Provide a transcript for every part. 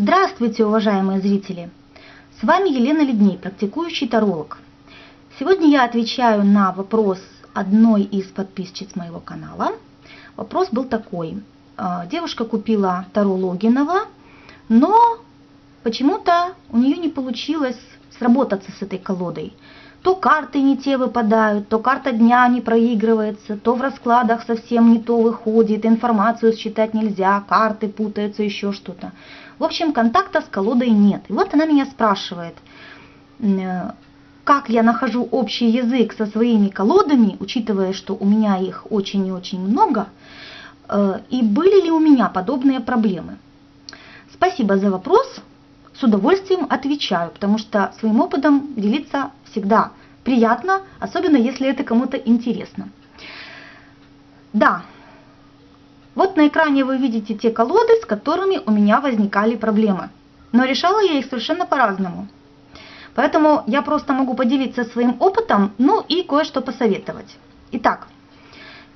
Здравствуйте, уважаемые зрители! С вами Елена Ледней, практикующий таролог. Сегодня я отвечаю на вопрос одной из подписчиц моего канала. Вопрос был такой. А, девушка купила Таро Логинова, но почему-то у нее не получилось сработаться с этой колодой. То карты не те выпадают, то карта дня не проигрывается, то в раскладах совсем не то выходит, информацию считать нельзя, карты путаются, еще что-то. В общем, контакта с колодой нет. И вот она меня спрашивает, э, как я нахожу общий язык со своими колодами, учитывая, что у меня их очень и очень много, э, и были ли у меня подобные проблемы. Спасибо за вопрос, с удовольствием отвечаю, потому что своим опытом делиться всегда приятно, особенно если это кому-то интересно. Да, вот на экране вы видите те колоды, с которыми у меня возникали проблемы. Но решала я их совершенно по-разному. Поэтому я просто могу поделиться своим опытом, ну и кое-что посоветовать. Итак,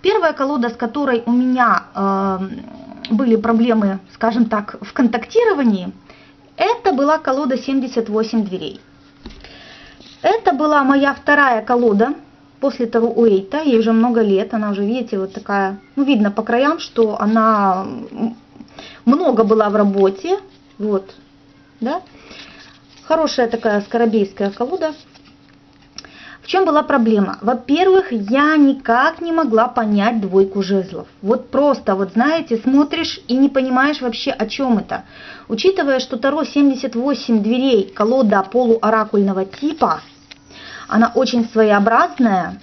первая колода, с которой у меня э, были проблемы, скажем так, в контактировании, это была колода 78 дверей. Это была моя вторая колода после того Уэйта, ей уже много лет, она уже, видите, вот такая, ну, видно по краям, что она много была в работе, вот, да. Хорошая такая скоробейская колода. В чем была проблема? Во-первых, я никак не могла понять двойку жезлов. Вот просто, вот знаете, смотришь и не понимаешь вообще, о чем это. Учитывая, что Таро 78 дверей, колода полуоракульного типа – она очень своеобразная,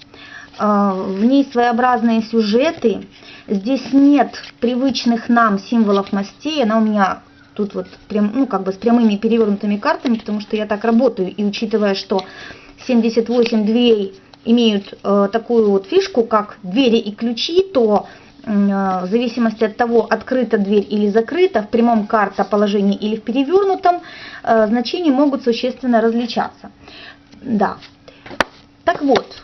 а, в ней своеобразные сюжеты. Здесь нет привычных нам символов мастей. Она у меня тут вот прям, ну, как бы с прямыми перевернутыми картами, потому что я так работаю. И учитывая, что 78 дверей имеют э, такую вот фишку, как двери и ключи, то э, в зависимости от того, открыта дверь или закрыта, в прямом карта положении или в перевернутом, э, значения могут существенно различаться. Да, так вот,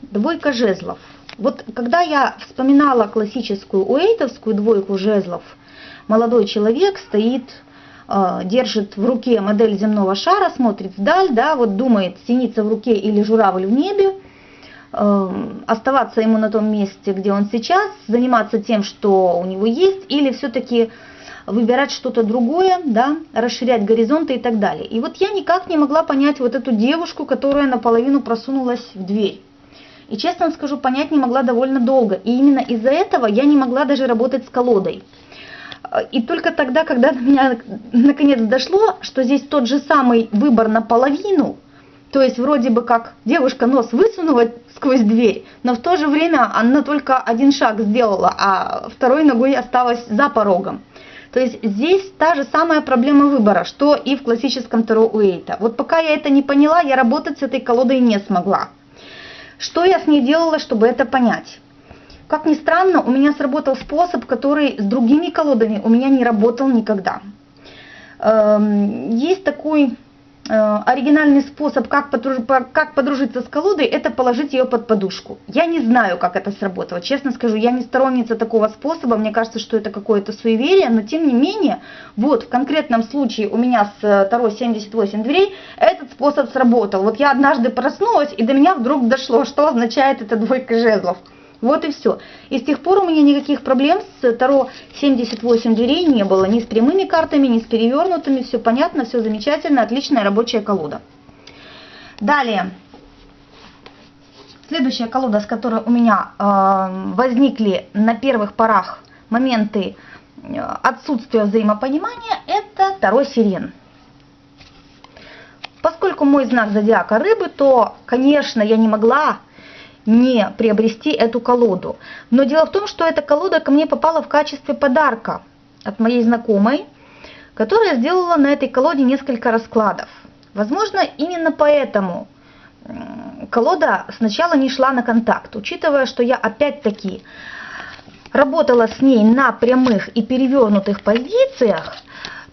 двойка жезлов. Вот когда я вспоминала классическую уэйтовскую двойку жезлов, молодой человек стоит, э, держит в руке модель земного шара, смотрит вдаль, да, вот думает, синица в руке или журавль в небе, э, оставаться ему на том месте, где он сейчас, заниматься тем, что у него есть, или все-таки выбирать что-то другое, да, расширять горизонты и так далее. И вот я никак не могла понять вот эту девушку, которая наполовину просунулась в дверь. И честно скажу, понять не могла довольно долго. И именно из-за этого я не могла даже работать с колодой. И только тогда, когда до меня наконец дошло, что здесь тот же самый выбор наполовину, то есть вроде бы как девушка нос высунула сквозь дверь, но в то же время она только один шаг сделала, а второй ногой осталась за порогом. То есть здесь та же самая проблема выбора, что и в классическом Таро Уэйта. Вот пока я это не поняла, я работать с этой колодой не смогла. Что я с ней делала, чтобы это понять? Как ни странно, у меня сработал способ, который с другими колодами у меня не работал никогда. Эм, есть такой оригинальный способ, как, как подружиться с колодой, это положить ее под подушку. Я не знаю, как это сработало. Честно скажу, я не сторонница такого способа. Мне кажется, что это какое-то суеверие, но тем не менее, вот в конкретном случае у меня с э, Таро 78 дверей этот способ сработал. Вот я однажды проснулась, и до меня вдруг дошло, что означает эта двойка жезлов. Вот и все. И с тех пор у меня никаких проблем с Таро 78 дверей не было. Ни с прямыми картами, ни с перевернутыми. Все понятно, все замечательно, отличная рабочая колода. Далее. Следующая колода, с которой у меня э, возникли на первых порах моменты э, отсутствия взаимопонимания, это Таро Сирен. Поскольку мой знак зодиака рыбы, то, конечно, я не могла не приобрести эту колоду. Но дело в том, что эта колода ко мне попала в качестве подарка от моей знакомой, которая сделала на этой колоде несколько раскладов. Возможно, именно поэтому колода сначала не шла на контакт, учитывая, что я опять-таки работала с ней на прямых и перевернутых позициях,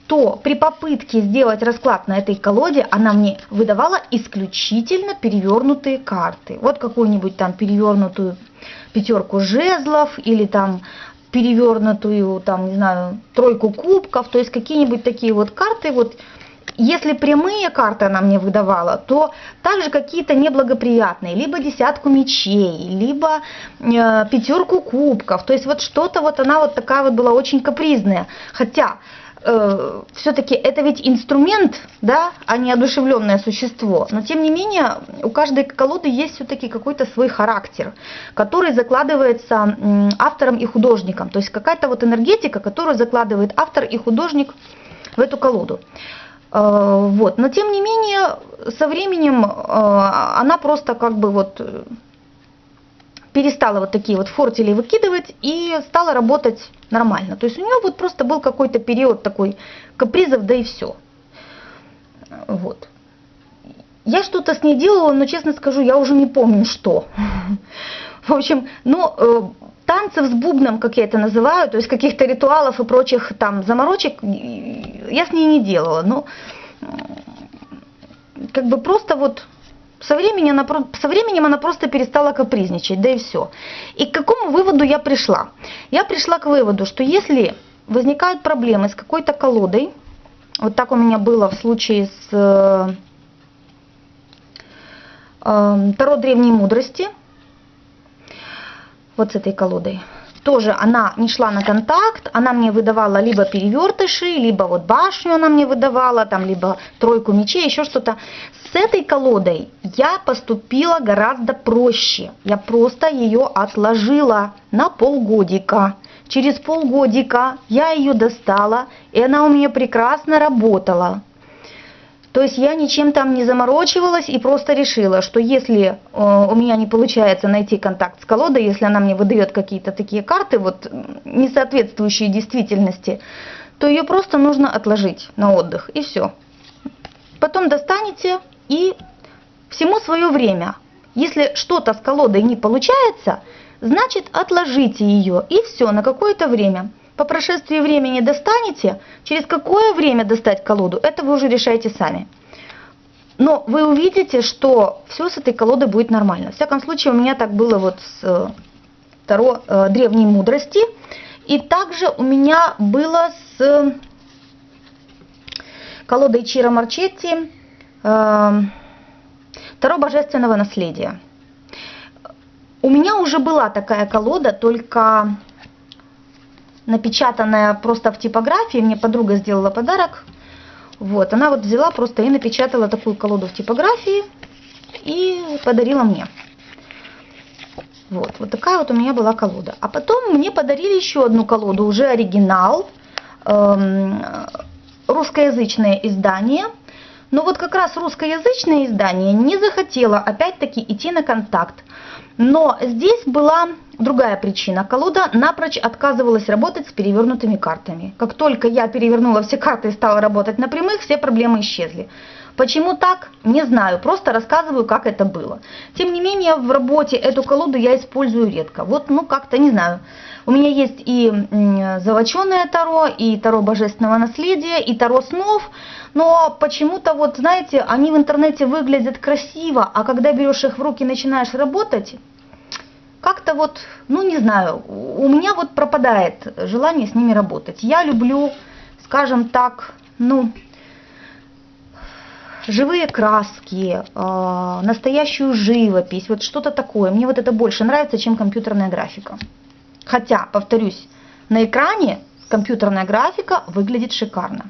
то при попытке сделать расклад на этой колоде она мне выдавала исключительно перевернутые карты. Вот какую-нибудь там перевернутую пятерку жезлов или там перевернутую, там, не знаю, тройку кубков, то есть какие-нибудь такие вот карты, вот если прямые карты она мне выдавала, то также какие-то неблагоприятные, либо десятку мечей, либо э, пятерку кубков, то есть вот что-то вот она вот такая вот была очень капризная, хотя э, все-таки это ведь инструмент, да, а не одушевленное существо. Но тем не менее, у каждой колоды есть все-таки какой-то свой характер, который закладывается автором и художником. То есть какая-то вот энергетика, которую закладывает автор и художник в эту колоду. Э, вот. Но тем не менее, со временем э, она просто как бы вот перестала вот такие вот фортили выкидывать и стала работать нормально. То есть у нее вот просто был какой-то период такой капризов, да и все. Вот. Я что-то с ней делала, но честно скажу, я уже не помню что. В общем, ну, танцев с бубном, как я это называю, то есть каких-то ритуалов и прочих там заморочек я с ней не делала. Но как бы просто вот со временем, она, со временем она просто перестала капризничать, да и все. И к какому выводу я пришла? Я пришла к выводу, что если возникают проблемы с какой-то колодой, вот так у меня было в случае с э, э, Таро Древней Мудрости, вот с этой колодой. Тоже она не шла на контакт, она мне выдавала либо перевертыши, либо вот башню она мне выдавала, там, либо тройку мечей, еще что-то. С этой колодой я поступила гораздо проще. Я просто ее отложила на полгодика. Через полгодика я ее достала, и она у меня прекрасно работала. То есть я ничем там не заморочивалась и просто решила, что если э, у меня не получается найти контакт с колодой, если она мне выдает какие-то такие карты, вот не соответствующие действительности, то ее просто нужно отложить на отдых и все. Потом достанете и всему свое время. Если что-то с колодой не получается, значит отложите ее и все на какое-то время. По прошествии времени достанете, через какое время достать колоду, это вы уже решаете сами. Но вы увидите, что все с этой колодой будет нормально. В всяком случае, у меня так было вот с э, Таро э, Древней Мудрости. И также у меня было с э, колодой Чира Марчетти э, Таро Божественного Наследия. У меня уже была такая колода, только напечатанная просто в типографии. Мне подруга сделала подарок. Вот, она вот взяла просто и напечатала такую колоду в типографии и подарила мне. Вот, вот такая вот у меня была колода. А потом мне подарили еще одну колоду, уже оригинал, эм, русскоязычное издание. Но вот как раз русскоязычное издание не захотело опять-таки идти на контакт. Но здесь была другая причина. Колода напрочь отказывалась работать с перевернутыми картами. Как только я перевернула все карты и стала работать на прямых, все проблемы исчезли. Почему так? Не знаю, просто рассказываю, как это было. Тем не менее, в работе эту колоду я использую редко. Вот, ну, как-то, не знаю. У меня есть и золоченое таро, и таро божественного наследия, и таро снов, но почему-то, вот, знаете, они в интернете выглядят красиво, а когда берешь их в руки и начинаешь работать, как-то вот, ну не знаю, у меня вот пропадает желание с ними работать. Я люблю, скажем так, ну, живые краски, э, настоящую живопись, вот что-то такое. Мне вот это больше нравится, чем компьютерная графика. Хотя, повторюсь, на экране компьютерная графика выглядит шикарно.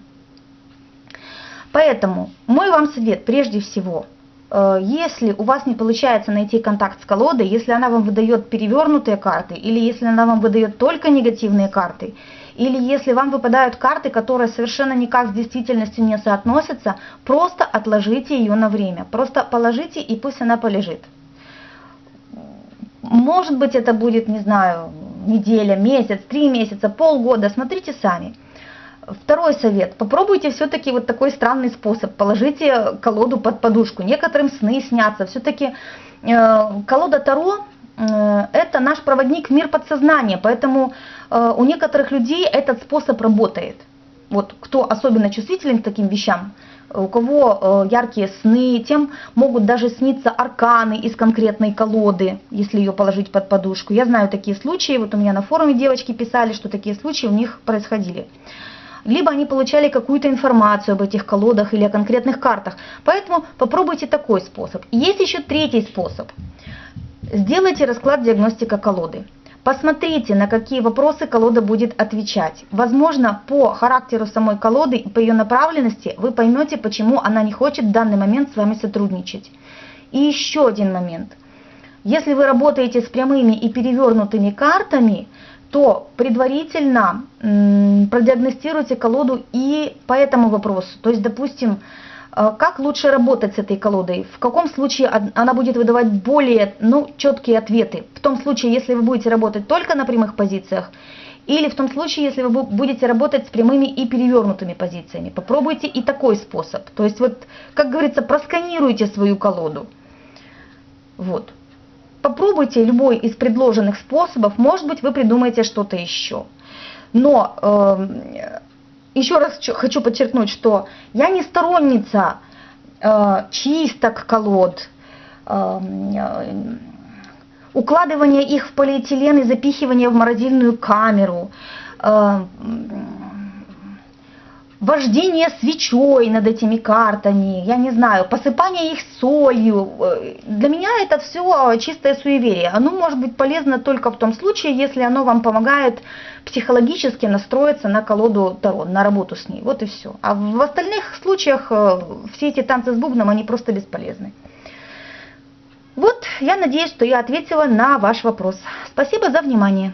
Поэтому мой вам совет прежде всего – если у вас не получается найти контакт с колодой, если она вам выдает перевернутые карты, или если она вам выдает только негативные карты, или если вам выпадают карты, которые совершенно никак с действительностью не соотносятся, просто отложите ее на время. Просто положите и пусть она полежит. Может быть это будет, не знаю, неделя, месяц, три месяца, полгода, смотрите сами. Второй совет. Попробуйте все-таки вот такой странный способ. Положите колоду под подушку. Некоторым сны снятся. Все-таки э, колода Таро э, это наш проводник в мир подсознания. Поэтому э, у некоторых людей этот способ работает. вот кто особенно чувствителен к таким вещам, у кого яркие сны, тем могут даже сниться арканы из конкретной колоды, если ее положить под подушку. Я знаю такие случаи, вот у меня на форуме девочки писали, что такие случаи у них происходили. Либо они получали какую-то информацию об этих колодах или о конкретных картах. Поэтому попробуйте такой способ. Есть еще третий способ. Сделайте расклад диагностика колоды. Посмотрите, на какие вопросы колода будет отвечать. Возможно, по характеру самой колоды и по ее направленности вы поймете, почему она не хочет в данный момент с вами сотрудничать. И еще один момент. Если вы работаете с прямыми и перевернутыми картами, то предварительно продиагностируйте колоду и по этому вопросу. То есть, допустим, а как лучше работать с этой колодой? В каком случае она будет выдавать более ну, четкие ответы? В том случае, если вы будете работать только на прямых позициях, или в том случае, если вы будете работать с прямыми и перевернутыми позициями. Попробуйте и такой способ. То есть, вот, как говорится, просканируйте свою колоду. Вот. Попробуйте любой из предложенных способов, может быть, вы придумаете что-то еще. Но э, еще раз хочу подчеркнуть, что я не сторонница э, чисток колод, э, э, укладывания их в полиэтилен и запихивания в морозильную камеру, э, вождение свечой над этими картами, я не знаю, посыпание их солью. Для меня это все чистое суеверие. Оно может быть полезно только в том случае, если оно вам помогает психологически настроиться на колоду Таро, на работу с ней. Вот и все. А в остальных случаях э, все эти танцы с бубном, они просто бесполезны. Вот, я надеюсь, что я ответила на ваш вопрос. Спасибо за внимание.